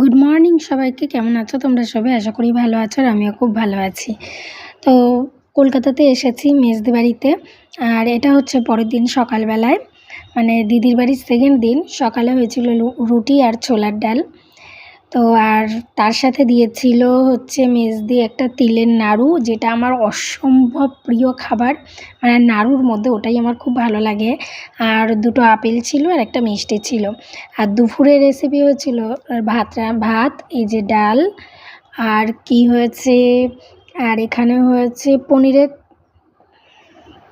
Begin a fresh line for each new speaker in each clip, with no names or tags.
Good morning সবাইকে, কেমন আছো তোমরা সবাই? আশা করি ভালো আছো আর আমিও খুব ভালো আছি। তো কলকাতাতে এসেছি মেজদি বাড়িতে আর এটা হচ্ছে পরের দিন সকালবেলায়। মানে দিদির বাড়ির সেকেন্ড দিন। সকালে হয়েছিল রুটি আর ছোলার ডাল। তো আর তার সাথে দিয়েছিল হচ্ছে মেজ দিয়ে একটা তিলের নাড়ু, যেটা আমার অসম্ভব প্রিয় খাবার। মানে নাড়ুর মধ্যে ওটাই আমার খুব ভালো লাগে। আর দুটো আপেল ছিল আর একটা মিষ্টি ছিল। আর দুপুরের রেসিপি হয়েছিল ভাত ভাত, এই যে ডাল। আর কি হয়েছে? আর এখানে হয়েছে পনিরের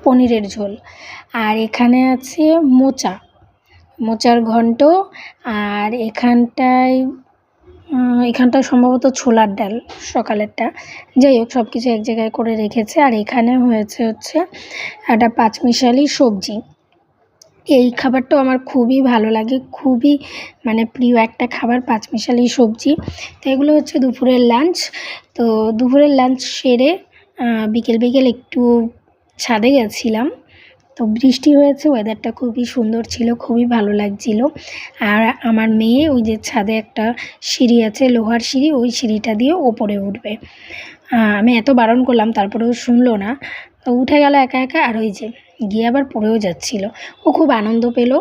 পনিরের ঝোল। আর এখানে আছে মোচা, মোচার ঘন্ট। আর এখানটায় এখানটা সম্ভবত ছোলার ডাল সকালেরটা। যাই হোক সব কিছু এক জায়গায় করে রেখেছে। আর এখানে হয়েছে হচ্ছে একটা পাঁচমিশালি সবজি। এই খাবারটাও আমার খুবই ভালো লাগে, খুবই মানে প্রিয় একটা খাবার পাঁচমিশালি সবজি। তো এগুলো হচ্ছে দুপুরের লাঞ্চ তো দুপুরের লাঞ্চ সেরে বিকেল বিকেল একটু ছাদে গেছিলাম। তো বৃষ্টি হয়েছে ওয়েদারটা খুবই সুন্দর ছিল, খুবই ভালো লাগছিল। আর আমার মেয়ে ওই যে ছাদে একটা সিঁড়ি আছে, লোহার সিঁড়ি, ওই সিঁড়িটা দিয়ে ওপরে উঠবে। আমি এত বারণ করলাম, তারপরেও শুনলো না। তো উঠে গেল একা একা, আর ওই যে গিয়ে আবার পড়েও যাচ্ছিল। ও খুব আনন্দ পেল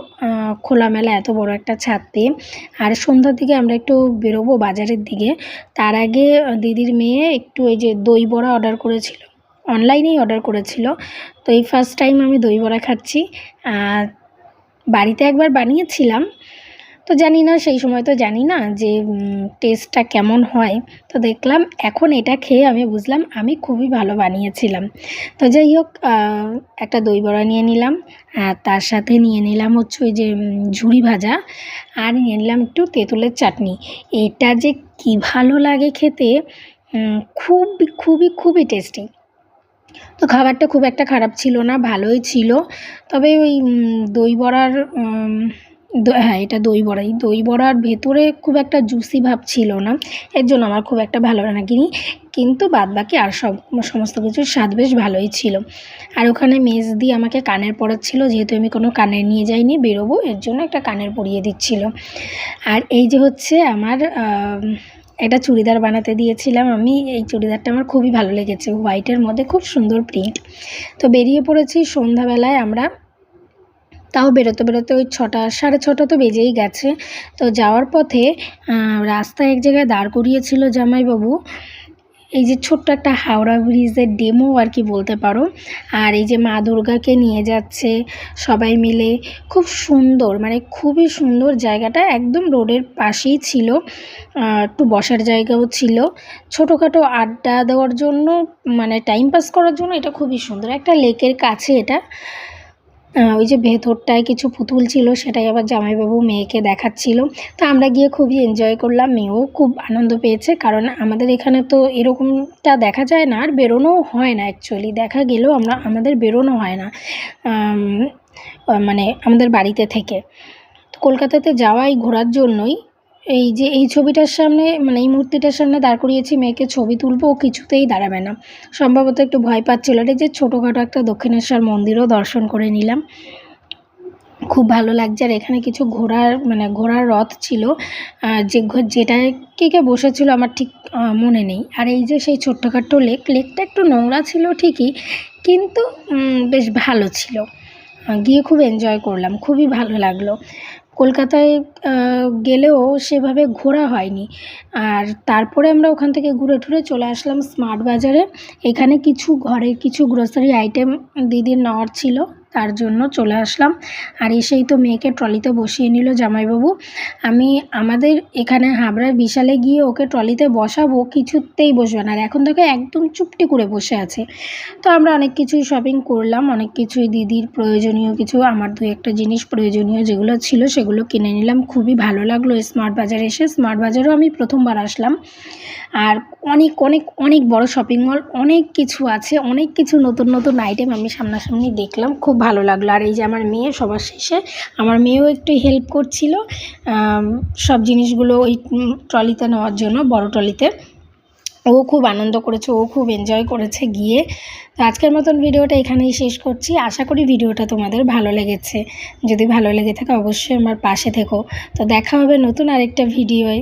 খোলামেলা এত বড় একটা ছাদ পেয়ে আর সন্ধ্যার দিকে আমরা একটু বেরোবো বাজারের দিকে। তার আগে দিদির মেয়ে একটু ওই যে দই বড়া অর্ডার করেছিল। অনলাইনেই অর্ডার করেছিল। তো এই ফার্স্ট টাইম আমি দই বড়া খাচ্ছি। বাড়িতে একবার বানিয়েছিলাম। তো জানি না, সেই সময় তো জানি না যে টেস্টটা কেমন হয়। তো দেখলাম, এখন এটা খেয়ে আমি বুঝলাম, আমি খুবই ভালো বানিয়েছিলাম। তো যাই হোক একটা দই বড়া নিয়ে নিলাম। আর তার সাথে নিয়ে নিলাম হচ্ছে ওই যে ঝুড়ি ভাজা। আর নিয়ে নিলাম একটু তেঁতুলের চাটনি। এটা যে কী ভালো লাগে খেতে খুবই খুবই খুবই টেস্টি তো খাবারটা খুব একটা খারাপ ছিল না ভালোই ছিল। তবে ওই দই বড়ার হ্যাঁ এটা দই বড়াই। দই বড়ার ভেতরে খুব একটা জুসি ভাব ছিল না। এর জন্য আমার খুব একটা ভালো লাগেনি কিন্তু বাদ বাকি আর সব সমস্ত কিছুর স্বাদ বেশ ভালোই ছিল। আর ওখানে মেজ দিয়ে আমাকে কানের পরাচ্ছিল যেহেতু আমি কোনো কানের নিয়ে যাইনি বেরোবো এর জন্য একটা কানের পরিয়ে দিচ্ছিল। আর এই যে হচ্ছে আমার আম, একটা চুড়িদার বানাতে দিয়েছিলাম। আমি এই চুড়িদারটা আমার খুবই ভালো লেগেছে। হোয়াইটের মধ্যে খুব সুন্দর প্রিন্ট তো বেরিয়ে পড়েছি সন্ধ্যাবেলায় আমরা। তাও বেরোতে বেরোতে ওই ছটা, সাড়ে ছটা তো বেজেই গেছে। তো যাওয়ার পথে রাস্তায় এক জায়গায় দাঁড় করিয়েছিল জামাইবাবু। এই যে ছোট্ট একটা হাওড়া ব্রিজের ডেমো আর কি বলতে পারো। আর এই যে মা দুর্গাকে নিয়ে যাচ্ছে সবাই মিলে। খুব সুন্দর মানে খুবই সুন্দর জায়গাটা। একদম রোডের পাশেই ছিল একটু বসার জায়গাও ছিল। ছোটোখাটো আড্ডা দেওয়ার জন্য মানে টাইম পাস করার জন্য এটা খুবই সুন্দর। একটা লেকের কাছে এটা। ওই যে ভেতরটায় কিছু পুতুল ছিল, সেটাই আবার জামাইবাবু মেয়েকে দেখাচ্ছিল। তো আমরা গিয়ে খুবই এনজয় করলাম, মেয়েও খুব আনন্দ পেয়েছে, কারণ আমাদের এখানে তো এরকমটা দেখা যায় না, আর বেরোনোও হয় না অ্যাকচুয়ালি দেখা গেলেও আমরা, আমাদের বেরোনো হয় না মানে আমাদের বাড়িতে থেকে। তো কলকাতাতে যাওয়াই ঘোরার জন্যই এই যে এই ছবিটার সামনে মানে এই মূর্তিটার সামনে দাঁড় করিয়েছি মেয়েকে ছবি তুলবো, ও কিছুতেই দাঁড়াবে না। সম্ভবত একটু ভয় পাচ্ছিল এটা যে ছোটোখাটো একটা দক্ষিণেশ্বর মন্দিরও দর্শন করে নিলাম। খুব ভালো লাগছে, আর এখানে কিছু ঘোড়ার মানে ঘোড়ার রথ ছিল। যে যেটায় কে কে বসেছিল আমার ঠিক মনে নেই। আর এই যে সেই ছোট্টখাট্ট লেক, লেকটা একটু নোংরা ছিল ঠিকই, কিন্তু বেশ ভালো ছিল। গিয়ে খুব এনজয় করলাম, খুবই ভালো লাগল। কলকাতায় গেলেও সেভাবে ঘোরা হয়নি। আর তারপরে আমরা ওখান থেকে ঘুরে টুরে চলে আসলাম স্মার্ট বাজারে। এখানে কিছু ঘরের কিছু গ্রোসারি আইটেম দিদির নেওয়ার ছিল। তার জন্য চলে আসলাম। আর এসেই তো মেয়েকে ট্রলিতে বসিয়ে নিল জামাইবাবু। আমি আমাদের এখানে হাবড়ার বিশালে গিয়ে ওকে ট্রলিতে বসাবো, কিছুতেই বসবে না। আর এখন থেকে একদম চুপটি করে বসে আছে। তো আমরা অনেক কিছুই শপিং করলাম, অনেক কিছুই দিদির প্রয়োজনীয় কিছু, আমার দু একটা জিনিস প্রয়োজনীয় যেগুলো ছিল সেগুলো কিনে নিলাম। খুবই ভালো লাগল স্মার্ট বাজারে এসে। স্মার্ট বাজারেও আমি প্রথমবার আসলাম। আর অনেক অনেক অনেক বড় শপিং মল অনেক কিছু আছে, অনেক কিছু নতুন নতুন আইটেম আমি সামনাসামনি দেখলাম। খুব ভালো লাগল। আর এই যে আমার মেয়ে সবার শেষে, আমার মেয়েও একটু হেল্প করছিল সব জিনিসগুলো ওই ট্রলিতে নেওয়ার জন্য, বড় ট্রলিতে। ও খুব আনন্দ করেছে, ও খুব এনজয় করেছে গিয়ে। তো আজকের মতন ভিডিওটা এখানেই শেষ করছি। আশা করি ভিডিওটা তোমাদের ভালো লেগেছে। যদি ভালো লেগে থাকে অবশ্যই আমার পাশে থেকো। তো দেখা হবে নতুন আরেকটা ভিডিওয়।